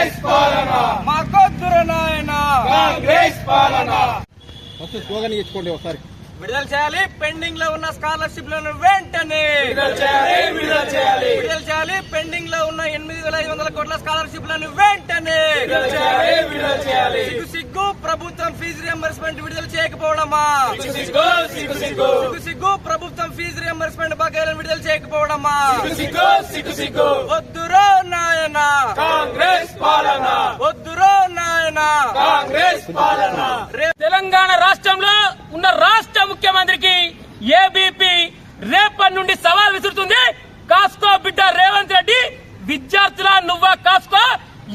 కాంగ్రెస్ పాలన. మాకొద్దురు నాయన. కాంగ్రెస్ పాలన. ఫస్ట్ స్లోగన్ ఇచ్చుకోండి ఒకసారి. విడుదల చేయాలి. పెండింగ్లో ఉన్న స్కాలర్షిప్లను వెంటనే విడుదల చేయాలి. విడుదల చేయాలి. విడుదల చేయాలి. పెండింగ్లో ఉన్న ఎనిమిది వేల ఐదు వందల కోట్ల స్కాలర్షిప్లను వెంటనే విడుదల చేయాలి విడుదల చేయాలి. సిగ్గు సిగ్గు ప్రభుత్వం ఫీజు రియంబర్స్మెంట్ విడుదల చేయకపోవడమా? సిగ్గు సిగ్గు ప్రభుత్వం ఫీజు రియంబర్స్మెంట్ బకాయిలను విడుదల చేయకపోవడమా? సిగ్గు సిగ్గు సిగ్గు సిగ్గు. వద్దురో నాయన. కాంగ్రెస్ పాలన. వద్దురో నాయన. కాంగ్రెస్ పాలన. తెలంగాణ రాష్ట్రంలో ఉన్న రాష్ట్ర ముఖ్యమంత్రికి ఏబీపీ రేపటి నుండి సవాల్ విసురుతుంది. కాసుకో బిడ్డ రేవంత్ రెడ్డి విద్యార్థుల నువ్వా కాసుకో?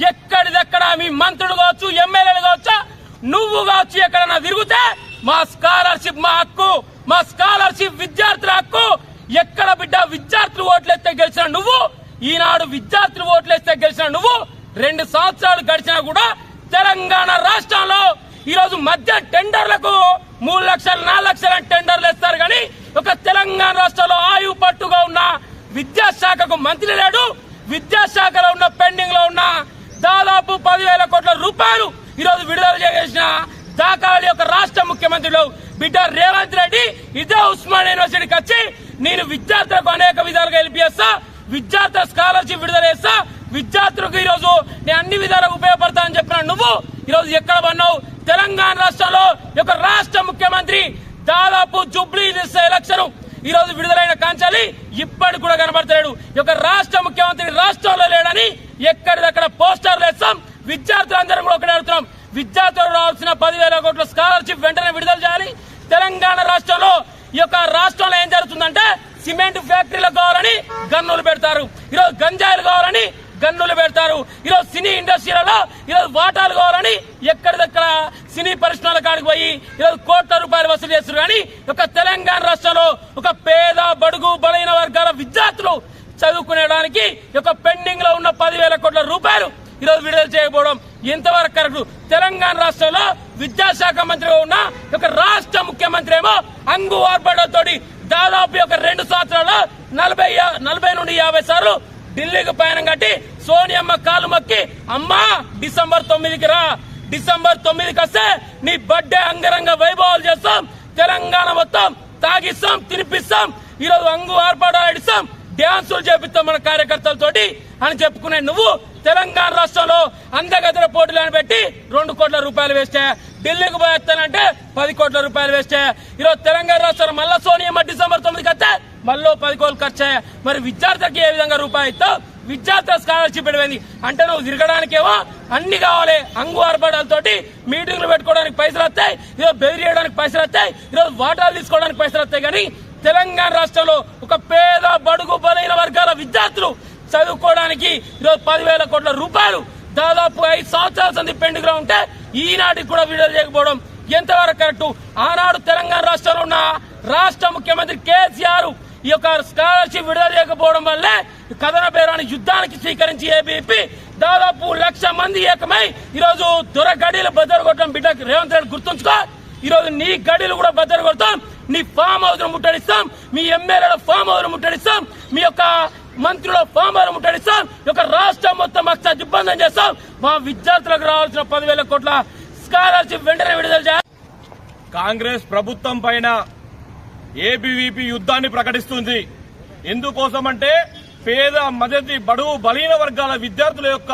ఎక్కడిదక్కడ మీ మంత్రులు కావచ్చు ఎమ్మెల్యేలు కావచ్చు? నువ్వు కావచ్చు ఎక్కడన్నా తిరిగితే మా స్కాలర్షిప్ మా హక్కు మా స్కాలర్షిప్ విద్యార్థుల హక్కు. ఎక్కడ బిడ్డ విద్యార్థులు ఓట్లేస్తే గెలిచిన నువ్వు? ఈనాడు విద్యార్థులు ఓట్లేస్తే గెలిచిన నువ్వు? రెండు సంవత్సరాలు గడిచినా కూడా తెలంగాణ రాష్ట్రంలో ఈ రోజు మధ్య టెండర్లకు మూడు లక్షలు నాలుగు లక్షల టెండర్లు ఇస్తారు కానీ ఒక తెలంగాణ రాష్ట్రంలో ఆయువు పట్టుగా ఉన్న విద్యాశాఖకు మంత్రి లేడు. విద్యాశాఖలో ఉన్న పెండింగ్లో ఉన్న దాదాపు పదివేల కోట్ల రూపాయలు ఈరోజు విడుదల చేసిన దాఖలాల యొక్క రాష్ట్ర ముఖ్యమంత్రులు. బిడ్డ రేవంత్ రెడ్డి ఇదే ఉస్మాన్ యూనివర్సిటీకి వచ్చి నేను విద్యార్థులకు అనేక విధాలుగా హెల్ప్ చేస్తా విద్యార్థుల స్కాలర్షిప్ విడుదల చేస్తా. విద్యార్థులకు ఈరోజు నేను అన్ని విధాలుగా ఉపయోగపడతా అని చెప్పిన నువ్వు ఈరోజు ఎక్కడ పన్నావు తెలంగాణ రాష్ట్రంలో ఈ యొక్క రాష్ట్ర ముఖ్యమంత్రి దాదాపు జూబ్లీ ఎలక్షన్ ఈ రోజు విడుదలైన కాంచాలి ఇప్పటికి కూడా కనబడతాడు యొక్క రాష్ట్ర ముఖ్యమంత్రి రాష్ట్రంలో లేడని ఎక్కడిదక్కడ పోస్టర్లు వేస్తాం. విద్యార్థులందరం కూడా ఒకటే అడుగుతున్నాం. విద్యార్థులకు రావాల్సిన పదివేల కోట్ల స్కాలర్షిప్ వెంటనే విడుదల చేయాలి. తెలంగాణ రాష్ట్రంలో ఈ యొక్క రాష్ట్రంలో ఏం జరుగుతుందంటే సిమెంట్ ఫ్యాక్టరీలకు కావాలని గన్నులు పెడతారు. ఈరోజు గంజాయిలు కావాలని గన్నులు పెడతారు. ఈరోజు సినీ ఇండస్ట్రీలలో ఈరోజు వాటాలు కావాలని ఎక్కడిదక్కడ సినీ పరిశ్రమల కాడికి పోయి ఈరోజు కోట్ల రూపాయలు వసూలు చేస్తారు కానీ ఒక తెలంగాణ రాష్ట్రంలో ఒక పేద బడుగు బలైన వర్గాల విద్యార్థులు చదువుకునేడానికి ఒక పెండింగ్లో ఉన్న పదివేల కోట్ల రూపాయలు ఈరోజు విడుదల చేయకపోవడం ఎంతవరకు కరెక్ట్? తెలంగాణ రాష్ట్రంలో విద్యాశాఖ మంత్రిగా ఉన్న ఒక రాష్ట్ర ముఖ్యమంత్రి ఏమో అంగు ఆర్పడంతోటి దాదాపు ఒక రెండు సంవత్సరాల్లో నలభై నలభై నుండి యాభై సార్లు ఢిల్లీకి పయనం కట్టి సోనియమ్మ కాలు మొక్కి అమ్మా డిసెంబర్ తొమ్మిదికి రా. డిసెంబర్ తొమ్మిదికి వస్తే నీ బర్త్డే అంగరంగ వైభవాలు చేస్తాం. తెలంగాణ మొత్తం తాగిస్తాం తినిపిస్తాం. ఈరోజు అంగు ఆర్పాడాడిస్తాం డ్యాన్సులు చేపిస్తాం మన కార్యకర్తలతోటి అని చెప్పుకునే నువ్వు తెలంగాణ రాష్ట్రంలో అందగదిన పోటీలను పెట్టి రెండు కోట్ల రూపాయలు వేస్తే ఢిల్లీకి పోయేస్తానంటే పది కోట్ల రూపాయలు వేస్తే ఈరోజు తెలంగాణ రాష్ట్రం మళ్ళా సోనియమ్మ డిసెంబర్ తొమ్మిదికి వస్తే మళ్ళీ పది కోట్లు ఖర్చు. మరి విద్యార్థులకి ఏ విధంగా రూపాయి ఇస్తావు? విద్యార్థుల స్కాలర్షిప్ ఇవ్వండి అంటే నువ్వు తిరగడానికేమో అన్ని కావాలి. అంగు ఆర్భాటాలతోటి మీటింగ్లు పెట్టుకోవడానికి పైసలు వస్తాయి. ఈరోజు బెదిరియడానికి పైసలు వస్తాయి. ఈరోజు వాటాలు తీసుకోవడానికి పైసలు వస్తాయి. కానీ తెలంగాణ రాష్ట్రంలో ఒక పేద బడుగు బలైన వర్గాల విద్యార్థులు చదువుకోవడానికి ఈరోజు పదివేల కోట్ల రూపాయలు దాదాపు ఐదు సంవత్సరాల సంది పెండింగ్లో ఉంటే ఈనాటికి కూడా విడుదల చేయకపోవడం ఎంతవరకు కరెక్ట్? ఆనాడు తెలంగాణ రాష్ట్రంలో ఉన్న రాష్ట్ర ముఖ్యమంత్రి కేసీఆర్ ఈ యొక్క స్కాలర్షిప్ విడుదల చేయకపోవడం వల్లే కథన పేరాన్ని యుద్ధానికి స్వీకరించి ఏబీపీ దాదాపు లక్ష మంది ఏకమై ఈరోజు దొర గడిలు బద్దలు కొట్టడం బిడ్డ రేవంత్ రెడ్డి గుర్తుంచుకో. ఈరోజు నీ గడిలు కూడా బద్దలు కొడతాం. నీ ఫామ్ హౌస్ ముట్టడిస్తాం. మీ ఎమ్మెల్యేల ఫామ్ హౌస్ ముట్టడిస్తాం. మీ యొక్క మంత్రుల పామారం ఉంటాడు ముట్టడిస్తాం ఒక యొక్క రాష్ట్రం మొత్తం అక్ష దిబ్బందం చేస్తాం. మా విద్యార్థులకు రావాల్సిన పదివేల కోట్ల స్కాలర్షిప్ వెంటనే విడుదల చేయాలి. కాంగ్రెస్ ప్రభుత్వం పైన ఏబీవీపీ యుద్ధాన్ని ప్రకటిస్తుంది. ఎందుకోసం అంటే పేద మదతి బడుగు బలహీన వర్గాల విద్యార్థుల యొక్క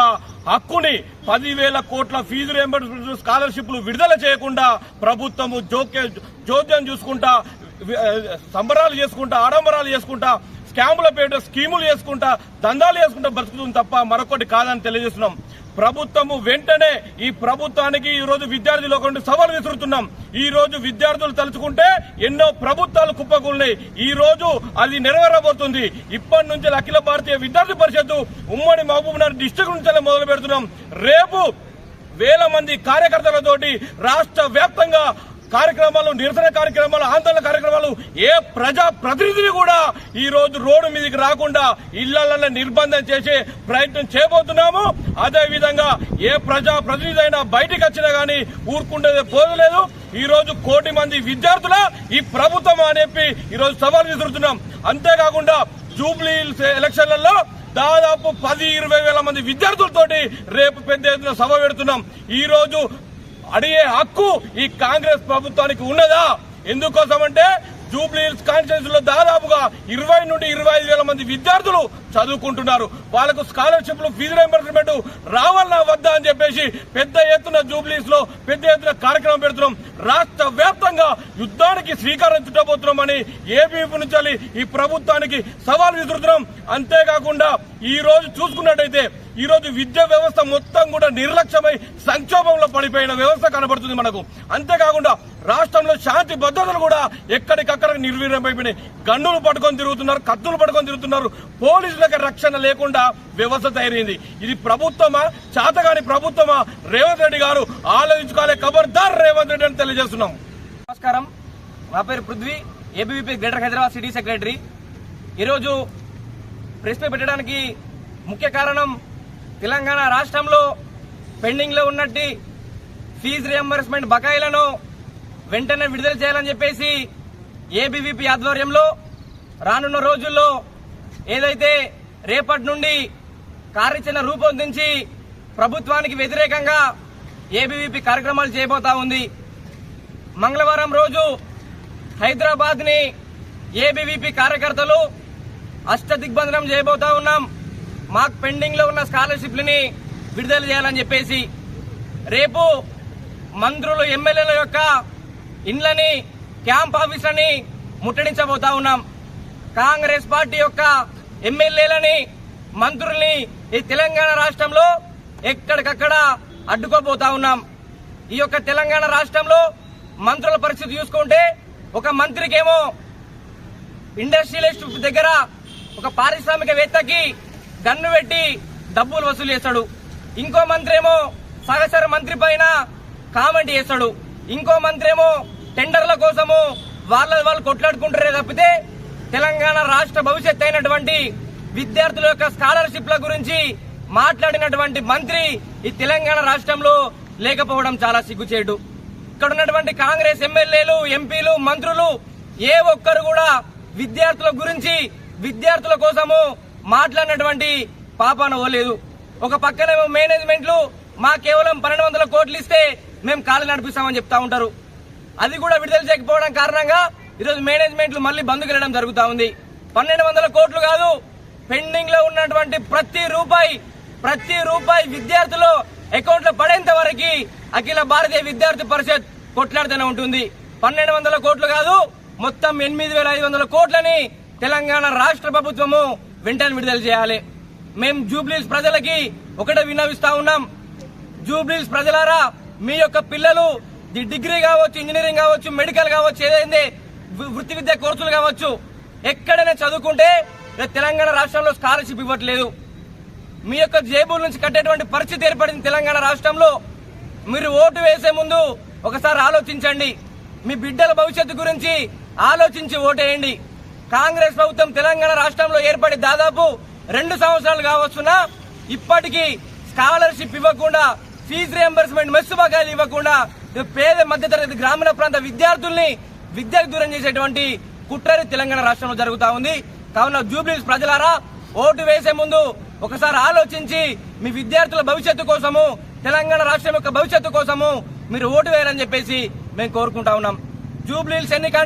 హక్కుని పదివేల కోట్ల ఫీజు రియంబర్స్మెంట్ స్కాలర్షిప్లు విడుదల చేయకుండా ప్రభుత్వము జోక్యం జోక్యం చూసుకుంటా సంబరాలు చేసుకుంటా ఆడంబరాలు చేసుకుంటా స్కాముల పేట స్కీములు చేసుకుంటా దందాలు చేసుకుంటా బ్రతుకుతుంది తప్ప మరొకటి కాదని తెలియజేస్తున్నాం. ప్రభుత్వము వెంటనే ఈ ప్రభుత్వానికి ఈ రోజు విద్యార్థులు ఒకటి సవాలు విసురుతున్నాం. ఈ రోజు విద్యార్థులు తలుచుకుంటే ఎన్నో ప్రభుత్వాలు కుప్పకూలినాయి. ఈ రోజు అది నెరవేరబోతుంది. ఇప్పటి నుంచి అఖిల భారతీయ విద్యార్థి పరిషత్తు ఉమ్మడి మహబూబ్ నగర్ డిస్టిక్ నుంచి మొదలు పెడుతున్నాం రేపు వేల మంది కార్యకర్తలతోటి రాష్ట్ర వ్యాప్తంగా కార్యక్రమాలు నిరసన కార్యక్రమాలు ఆందోళన కార్యక్రమాలు ఏ ప్రజా ప్రతినిధిని కూడా ఈ రోజు రోడ్డు మీదకి రాకుండా ఇళ్ళలో నిర్బంధం చేసే ప్రయత్నం చేయబోతున్నాము. అదే విధంగా ఏ ప్రజా ప్రతినిధి అయినా బయటికి వచ్చినా గానీ ఊరుకుండేది పోదలేదు. ఈ రోజు కోటి మంది విద్యార్థుల ఈ ప్రభుత్వం అని చెప్పి ఈ రోజు సవాల్ విసురుతున్నాం. అంతేకాకుండా జూబ్లీ ఎలక్షన్లలో దాదాపు పది ఇరవై వేల మంది విద్యార్థులతోటి రేపు పెద్ద ఎత్తున సభ పెడుతున్నాం. ఈ రోజు అడిగే హక్కు ఈ కాంగ్రెస్ ప్రభుత్వానికి ఉన్నదా? ఎందుకోసం అంటే జూబ్లీ హిల్స్లో దాదాపుగా ఇరవై నుండి ఇరవై ఐదు వేల మంది విద్యార్థులు చదువుకుంటున్నారు. వాళ్ళకు స్కాలర్షిప్లు ఫీజు రింబర్స్మెంట్ రావాలన్నా వద్దా అని చెప్పేసి పెద్ద ఎత్తున జూబ్లీస్లో పెద్ద ఎత్తున కార్యక్రమం పెడుతున్నాం. రాష్ట్ర వ్యాప్తంగా యుద్ధానికి శ్రీకారం చుట్టబోతున్నామని ఏబీపీ నుంచి ఈ ప్రభుత్వానికి సవాల్ విసురుతున్నాం. అంతేకాకుండా ఈ రోజు చూసుకున్నట్టయితే ఈరోజు విద్యా వ్యవస్థ మొత్తం కూడా నిర్లక్ష్యమై సంక్షోభంలో పడిపోయిన వ్యవస్థ కనబడుతుంది మనకు. అంతేకాకుండా రాష్ట్రంలో శాంతి భద్రతలు కూడా ఎక్కడికక్కడ నిర్వీర్యమైపోయినాయి. గన్నులు పట్టుకొని తిరుగుతున్నారు కత్తులు పట్టుకొని తిరుగుతున్నారు. పోలీసులకు రక్షణ లేకుండా వ్యవస్థ తయారైంది. ఇది ప్రభుత్వమా? చాతగాని ప్రభుత్వమా? రేవంత్ రెడ్డి గారు ఆలోచించుకోవాలి. ఖబర్దార్ రేవంత్ రెడ్డి అని తెలియజేస్తున్నాం. నమస్కారం. నా పేరు Prithvi. ABVP greater Hyderabad city secretary. ఈరోజు ప్రెస్ పెట్టడానికి ముఖ్య కారణం తెలంగాణ రాష్ట్రంలో పెండింగ్లో ఉన్నట్టు ఫీజు రియంబర్స్మెంట్ బకాయిలను వెంటనే విడుదల చేయాలని చెప్పేసి ఏబీవీపీ ఆధ్వర్యంలో రానున్న రోజుల్లో ఏదైతే రేపటి నుండి కార్యాచరణ రూపొందించి ప్రభుత్వానికి వ్యతిరేకంగా ఏబీవీపీ కార్యక్రమాలు చేయబోతా ఉంది. మంగళవారం రోజు హైదరాబాద్ని ఏబీవీపీ కార్యకర్తలు అష్ట దిగ్బంధనం చేయబోతా ఉన్నాం. మాకు పెండింగ్లో ఉన్న స్కాలర్షిప్లని విడుదల చేయాలని చెప్పేసి రేపు మంత్రులు ఎమ్మెల్యేల యొక్క ఇండ్లని క్యాంప్ ఆఫీసులని ముట్టడించబోతా ఉన్నాం. కాంగ్రెస్ పార్టీ యొక్క ఎమ్మెల్యేలని మంత్రుల్ని ఈ తెలంగాణ రాష్ట్రంలో ఎక్కడికక్కడ అడ్డుకోబోతా ఉన్నాం. ఈ యొక్క తెలంగాణ రాష్ట్రంలో మంత్రుల పరిస్థితి చూసుకుంటే ఒక మంత్రికేమో ఇండస్ట్రియలిస్ట్ దగ్గర ఒక పారిశ్రామికవేత్తకి గన్ను పెట్టి డబ్బులు వసూలు చేస్తాడు. ఇంకో మంత్రి ఏమో సహచర మంత్రి పైన కామెంట్ చేస్తాడు. ఇంకో మంత్రి ఏమో టెండర్ల కోసము వాళ్ళ వాళ్ళు కొట్లాడుకుంటారే తప్పితే తెలంగాణ రాష్ట్ర భవిష్యత్ అయినటువంటి విద్యార్థుల యొక్క స్కాలర్షిప్ల గురించి మాట్లాడినటువంటి మంత్రి ఈ తెలంగాణ రాష్ట్రంలో లేకపోవడం చాలా సిగ్గుచేటు. ఇక్కడ ఉన్నటువంటి కాంగ్రెస్ ఎమ్మెల్యేలు ఎంపీలు మంత్రులు ఏ ఒక్కరు కూడా విద్యార్థుల గురించి విద్యార్థుల కోసము మాట్లాడినటువంటి పాపాన ఓలేదు ఒక పక్కనేమో మేనేజ్మెంట్లు మా కేవలం పన్నెండు వందల కోట్లు ఇస్తే మేము కాలు నడిపిస్తామని చెప్తా ఉంటారు. అది కూడా విడుదల చేయకపోవడం కారణంగా ఈరోజు మేనేజ్మెంట్లు మళ్ళీ బంధుకు వెళ్ళడం జరుగుతా ఉంది. పన్నెండు వందల కోట్లు కాదు పెండింగ్లో ఉన్నటువంటి ప్రతి రూపాయి ప్రతి రూపాయి విద్యార్థులు అకౌంట్లో పడేంత వరకు అఖిల భారతీయ విద్యార్థి పరిషత్ కొట్లాడుతూనే ఉంటుంది. పన్నెండు వందల కోట్లు కాదు మొత్తం ఎనిమిది వేల ఐదు వందల కోట్లని తెలంగాణ రాష్ట్ర ప్రభుత్వము వెంటనే విడుదల చేయాలి. మేము జూబ్లీస్ ప్రజలకి ఒకటే విన్నవిస్తా ఉన్నాం. జూబ్లీస్ ప్రజలారా మీ యొక్క పిల్లలు ది డిగ్రీ కావచ్చు ఇంజనీరింగ్ కావచ్చు మెడికల్ కావచ్చు ఏదైంది వృత్తి విద్య కోర్సులు కావచ్చు ఎక్కడైనా చదువుకుంటే తెలంగాణ రాష్ట్రంలో స్కాలర్షిప్ ఇవ్వట్లేదు. మీ యొక్క జేబుల నుంచి కట్టేటువంటి పరిస్థితి ఏర్పడింది తెలంగాణ రాష్ట్రంలో. మీరు ఓటు వేసే ముందు ఒకసారి ఆలోచించండి. మీ బిడ్డల భవిష్యత్తు గురించి ఆలోచించి ఓటేయండి. కాంగ్రెస్ ప్రభుత్వం తెలంగాణ రాష్ట్రంలో ఏర్పడి దాదాపు రెండు సంవత్సరాలు కావస్తున్నా ఇప్పటికీ స్కాలర్షిప్ ఇవ్వకుండా ఫీజు రియంబర్స్మెంట్ మెస్సు బకాయిలు ఇవ్వకుండా పేద మధ్యతరగతి గ్రామీణ ప్రాంత విద్యార్థుల్ని విద్యకు దూరం చేసేటువంటి కుట్రని తెలంగాణ రాష్ట్రంలో జరుగుతా ఉంది. కావున జూబ్లీస్ ప్రజలారా ఓటు వేసే ముందు ఒకసారి ఆలోచించి మీ విద్యార్థుల భవిష్యత్తు కోసము తెలంగాణ రాష్ట్రం యొక్క భవిష్యత్తు కోసము మీరు ఓటు వేయాలని చెప్పేసి మేము కోరుకుంటా ఉన్నాం. జూబ్లీస్ ఎన్నిక